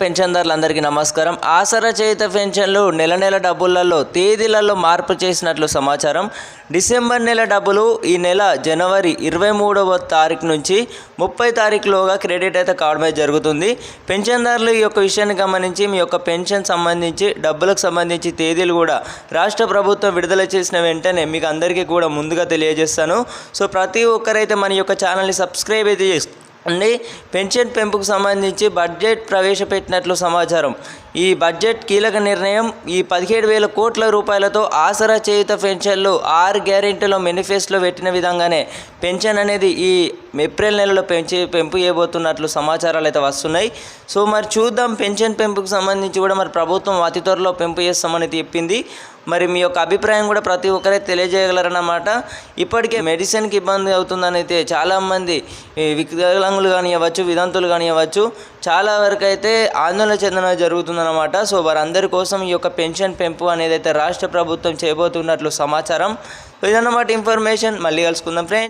పెన్షన్దారులందరికీ నమస్కారం. ఆసరా చేయుత పెన్షన్లు నెల నెల డబ్బులలో తేదీలలో మార్పు చేసినట్లు సమాచారం. డిసెంబర్ నెల డబ్బులు ఈ నెల జనవరి ఇరవై మూడవ తారీఖు నుంచి ముప్పై తారీఖులోగా క్రెడిట్ అయితే కావడమే జరుగుతుంది. పెన్షన్దారులు ఈ యొక్క విషయాన్ని గమనించి మీ యొక్క పెన్షన్ సంబంధించి డబ్బులకు సంబంధించి తేదీలు కూడా రాష్ట్ర ప్రభుత్వం విడుదల చేసిన వెంటనే మీకు అందరికీ కూడా ముందుగా తెలియజేస్తాను. సో ప్రతి ఒక్కరైతే మన యొక్క ఛానల్ని సబ్స్క్రైబ్ అయితే చేసు అండి. పెన్షన్ పెంపుకు సంబంధించి బడ్జెట్ ప్రవేశపెట్టినట్లు సమాచారం. ఈ బడ్జెట్ కీలక నిర్ణయం. ఈ పదిహేడు వేల కోట్ల రూపాయలతో ఆసరా చేయుత పెన్షన్లు ఆరు గ్యారెంటీలో మేనిఫెస్టోలో పెట్టిన విధంగానే పెన్షన్ అనేది ఈ ఏప్రిల్ నెలలో పెంచి పెంపు చేయబోతున్నట్లు సమాచారాలు అయితే వస్తున్నాయి. సో మరి చూద్దాం. పెన్షన్ పెంపుకు సంబంధించి కూడా మరి ప్రభుత్వం అతి త్వరలో పెంపు చేస్తామని చెప్పింది. మరి మీ యొక్క అభిప్రాయం కూడా ప్రతి ఒక్కరే తెలియజేయగలరన్నమాట. ఇప్పటికే మెడిసిన్కి ఇబ్బంది అవుతుందని అయితే చాలామంది వికలాంగులు కానివ్వచ్చు విదంతులు కానివ్వచ్చు చాలా వరకు అయితే ఆందోళన చెందడం జరుగుతుందన్నమాట. సో వారందరి కోసం ఈ యొక్క పెన్షన్ పెంపు అనేది అయితే రాష్ట్ర ప్రభుత్వం చేయబోతున్నట్లు సమాచారం. ఇదన్నమాట ఇన్ఫర్మేషన్. మళ్ళీ కలుసుకుందాం ఫ్రెండ్స్.